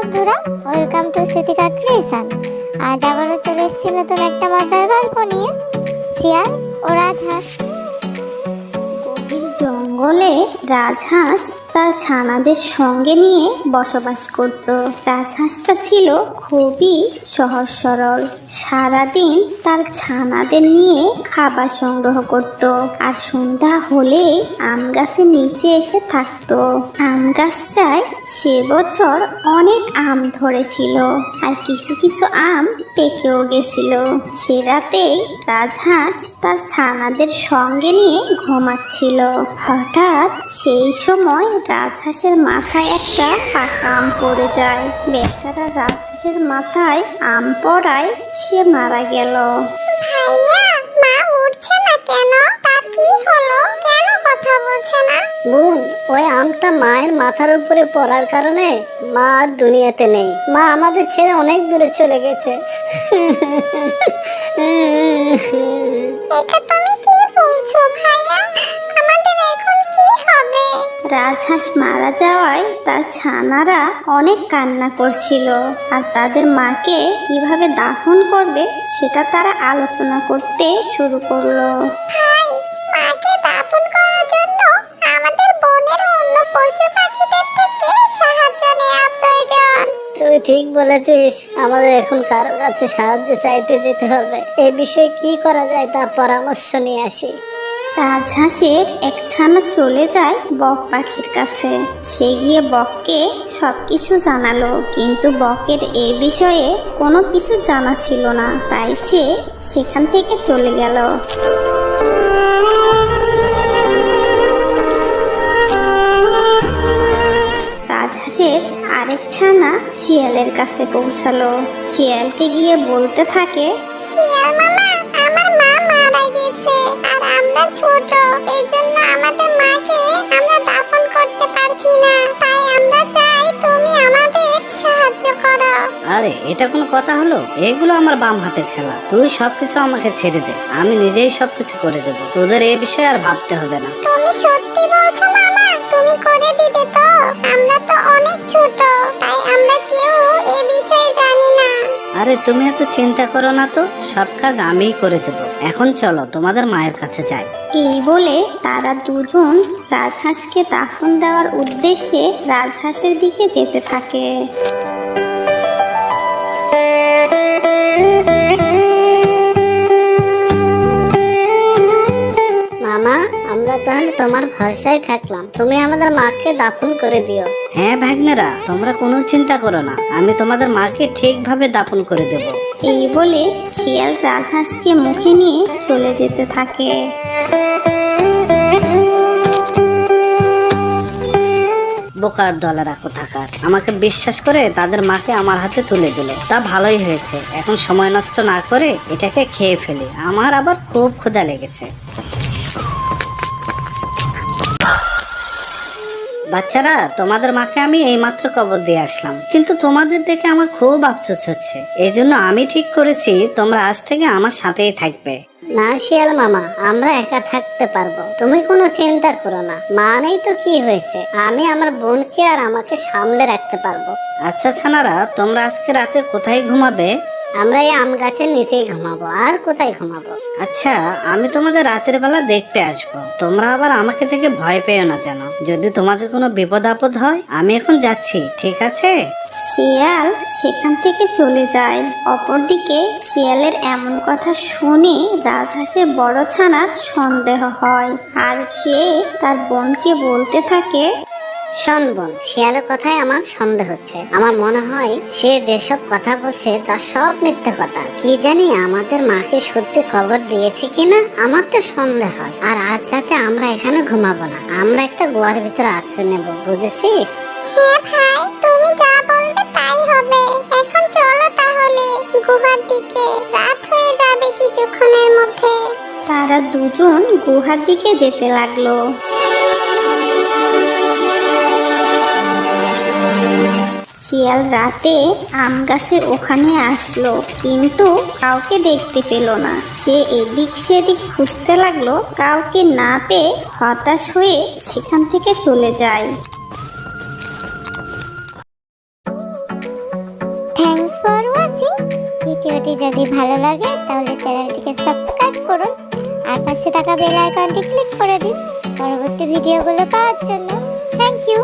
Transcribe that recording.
বন্ধুরা welcome to স্মৃতিকা creation আজ আবারও চলে এসেছি নতুন একটা মজার গল্প নিয়ে। শিয়াল ও রাজহাঁস। গভীর জঙ্গলে রাজহাঁস তার ছানাদের সঙ্গে নিয়ে বসবাস করত। রাজহাঁসটা ছিল খুবই সহজ সরল সারাদিন তার ছানাদের নিয়ে খাবার সংগ্রহ করত আর সন্ধ্যা হলে আম গাছের নিচে এসে থাকতো। আম গাছটায় সে বছর অনেক আম ধরেছিল আর কিছু কিছু আম পেকেও গেছিল। সে রাতেই রাজহাঁস তার ছানাদের সঙ্গে নিয়ে ঘুমাচ্ছিল। হঠাৎ সেই সময় রাজহাঁসের মাথায় একটা পাকা আম পড়ে যায়। বেচারা রাজহাঁসের মাথায় আম পড়ায় সে মারা গেল। ভাইয়া মা উঠছে না কেন? তার কি হলো? কেন কথা বলছে না? বোন ওই আমটা মায়ের মাথার উপরে পড়ার কারণে মা আর দুনিয়াতে নেই। মা আমাদের ছেড়ে অনেক দূরে চলে গেছে। এটা তুমি কি রাজহাঁস মারা যাওয়ায় তার ছানারা অনেক কান্না করছিল আর তাদের মাকে কীভাবে দাফন করবে সেটা তারা আলোচনা করতে শুরু করল। ভাই মাকে দাফন করার জন্য আমাদের বনের অন্য পশু পাখিদের থেকে সাহায্য নেওয়া প্রয়োজন। তুই ঠিক বলেছিস আমাদের এখন কারও কাছে সাহায্য চাইতে যেতে হবে। এ বিষয়ে কি করা যায় তা পরামর্শ নিয়ে আসি। রাজহাঁসের এক ছানা চলে যায় বক পাখির কাছে। সে গিয়ে বককে সব কিছু জানালো, কিন্তু বকের এ বিষয়ে কোনো কিছু জানা ছিল না। তাই সে সেখান থেকে চলে গেল। রাজহাঁসের আরেক ছানা শিয়ালের কাছে পৌঁছালো। শিয়ালকে গিয়ে বলতে থাকে, শিয়াল মামা ছোট। এই জন্য আমাদের মাকে আমরা দাফন করতে পারছি না। তাই আমরা চাই তুমি আমাদের সাহায্য করো। আরে এটা কোনো কথা হলো? এগুলো আমার বাম হাতের খেলা। তুই সবকিছু আমাকে ছেড়ে দে। আমি নিজেই সবকিছু করে দেবো। তোদের এই বিষয়ে আর ভাবতে হবে না। তুমি সত্যি বলছো আরে তুমি এত চিন্তা করো না তো। সব কাজ আমিই করে দেব। এখন চলো, তোমাদের মায়ের কাছে যাই। এই বলে তারা দুজন রাজহাঁসকে দাফন দেওয়ার উদ্দেশ্যে রাজহাঁসের দিকে যেতে থাকে। তাহলে তোমার ভরসায় থাকলাম। তুমি আমাদের মাকে দাফন করে দিও। হ্যাঁ ভাগ্নেরা তোমরা কোনো চিন্তা করো না। আমি তোমাদের মাকে ঠিকভাবে দাফন করে দেব। এই বলে শিয়াল রাজহাঁসকে মুখে নিয়ে চলে যেতে থাকে। বোকার দলেরা কোথাকার আমাকে বিশ্বাস করে তাদের মাকে আমার হাতে তুলে দিল। তা ভালোই হয়েছে। এখন সময় নষ্ট না করে এটাকে খেয়ে ফেলি। আমার আবার খুব ক্ষুধা লেগেছে। বাচ্চারা তোমাদের মাকে আমি এইমাত্র কবর দিয়ে আসলাম। কিন্তু তোমাদের দেখে আমার খুব আফসোস হচ্ছে। এই জন্য আমি ঠিক করেছি তোমরা আজ থেকে আমার সাথেই থাকবে। না শিয়াল মামা আমরা একা থাকতে পারব। তুমি কোনো চিন্তা করো না। মা নেই তো কি হয়েছে? আমি আমার বোনকে আর আমাকে সামলে রাখতে পারব। আচ্ছা ছানারা তোমরা আজকে রাতে কোথায় ঘুমাবে? আমরা এই আম গাছের নিচেই ঘুমাবো আর কোথায় ঘুমাবো? আচ্ছা আমি তোমাদের রাতের বেলা দেখতে আসব। তোমরা আবার আমাকে থেকে ভয় পেও না জানো যদি তোমাদের কোনো বিপদ আপদ হয় আমি এখন যাচ্ছি ঠিক আছে? শিয়াল সেখান থেকে চলে যায়। অপরদিকে শিয়ালের এমন কথা শুনে রাজহাঁসের বড় ছানার সন্দেহ হয়। আর সে তার বোনকে বলতে থাকে শোন বোন শিয়ালের কথায় আমার সন্দেহ হচ্ছে। আমার মনে হয় সে যেসব কথা বলছে তা সব মিথ্যে কথা। কি জানি আমাদের মাকে সত্যি খবর দিয়েছে কিনা? আমার তো সন্দেহ। হয় আর আজ রাতে আমরা এখানে ঘুমাবো না। আমরা একটা গোয়ার ভিতরে আশ্রয় নেব বুঝেছিস? হ্যাঁ ভাই তুমি যা বলবে তাই হবে। এখন চলো তাহলে গুহার দিকে। রাত হয়ে যাবে কিছুক্ষণের মধ্যে। তারা দুজন গুহার দিকে যেতে লাগল। শিয়াল রাতে আম গাছের ওখানে আসলো, কিন্তু কাউকে দেখতে পেল না। সে এদিক সেদিক খুঁজতে লাগল, কাউকে না পেয়ে হতাশ হয়ে সেখান থেকে চলে যায়। ফর ওয়াচিং ভিডিওটি যদি ভালো লাগে, তাহলে চ্যানেলটিকে সাবস্ক্রাইব করুন। আর পাশে থাকা বেল আইকনটি ক্লিক করে দিন, পরবর্তী ভিডিওগুলো পাওয়ার জন্য। Thank you